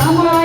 나무라